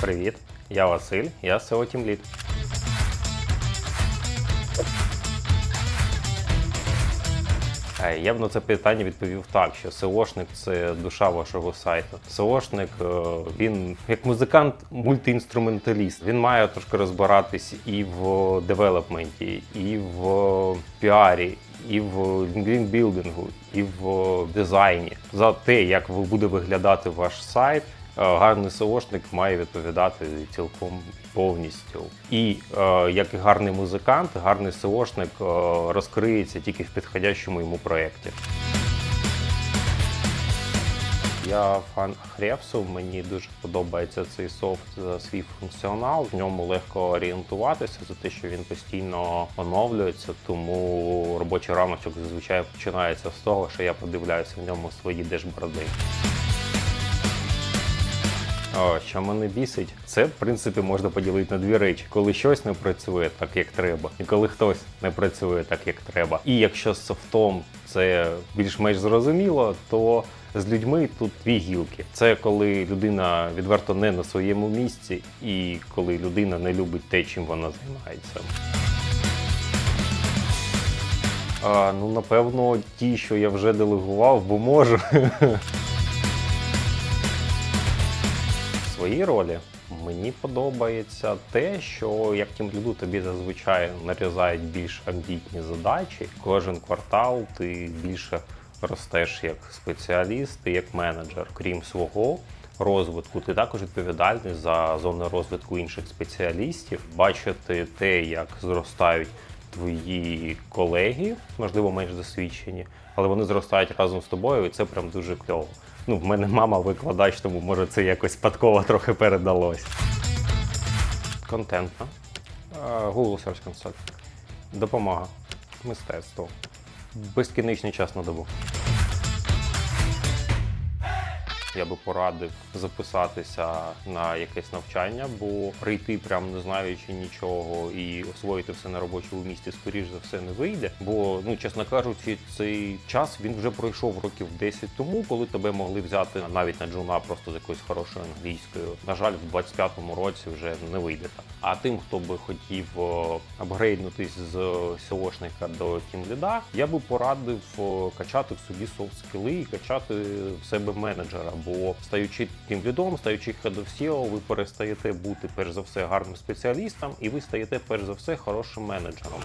Привіт, я Василь, я SEO Team Lead. Е, Я б на це питання відповів так, що SEOшник – це душа вашого сайту. SEOшник, е, він як музикант, мультиінструменталіст. Він має трошки розбиратись і в девелопменті, і в піарі, і в лінкбілдингу, і в дизайні. За те, як буде виглядати ваш сайт, гарний SEOшник має відповідати цілком повністю. І е, як і гарний музикант, гарний SEOшник е, розкриється тільки в підходящому йому проєкті. Я фан Хревсу, мені дуже подобається цей софт за свій функціонал. В ньому легко орієнтуватися за те, що він постійно оновлюється. Тому робочий раночок зазвичай починається з того, що я подивляюся в ньому свої дешборди. Що мене бісить, це в принципі можна поділити на дві речі: коли щось не працює так, як треба, і коли хтось не працює так, як треба. І якщо з софтом це більш-менш зрозуміло, то з людьми тут дві гілки. Це коли людина відверто не на своєму місці, і коли людина не любить те, чим вона займається. А, ну, напевно, ті, що я вже делегував, бо можу. своїй ролі мені подобається те, що як тим ліду тобі зазвичай нарізають більш амбітні задачі. Кожен квартал ти більше ростеш як спеціаліст і як менеджер, крім свого. Розвитку ти також відповідальний за зони розвитку інших спеціалістів, бачити те, як зростають твої колеги, можливо, менш досвідчені, але вони зростають разом з тобою, і це прям дуже кльово. Ну, в мене мама викладач, тому може це якось спадково трохи передалось. Контентна. Е, Google Search Console. Допомога. Мистецтво. Безкінечний час на добу. Я би порадив записатися на якесь навчання, бо прийти прям не знаючи нічого і освоїти все на робочому місці, скоріш за все, не вийде. Бо, ну чесно кажучи, цей час він вже пройшов років 10 тому, коли тебе могли взяти навіть на джуна просто з якоюсь хорошою англійською. На жаль, в 25-му році вже не вийде так. А тим, хто би хотів апгрейднутись з SEOшника до тімліда, я би порадив качати в собі софт-скіли і качати в себе менеджера. Бо стаючи тим лідом, стаючи head SEO, ви перестаєте бути перш за все гарним спеціалістом, і ви стаєте перш за все хорошим менеджером.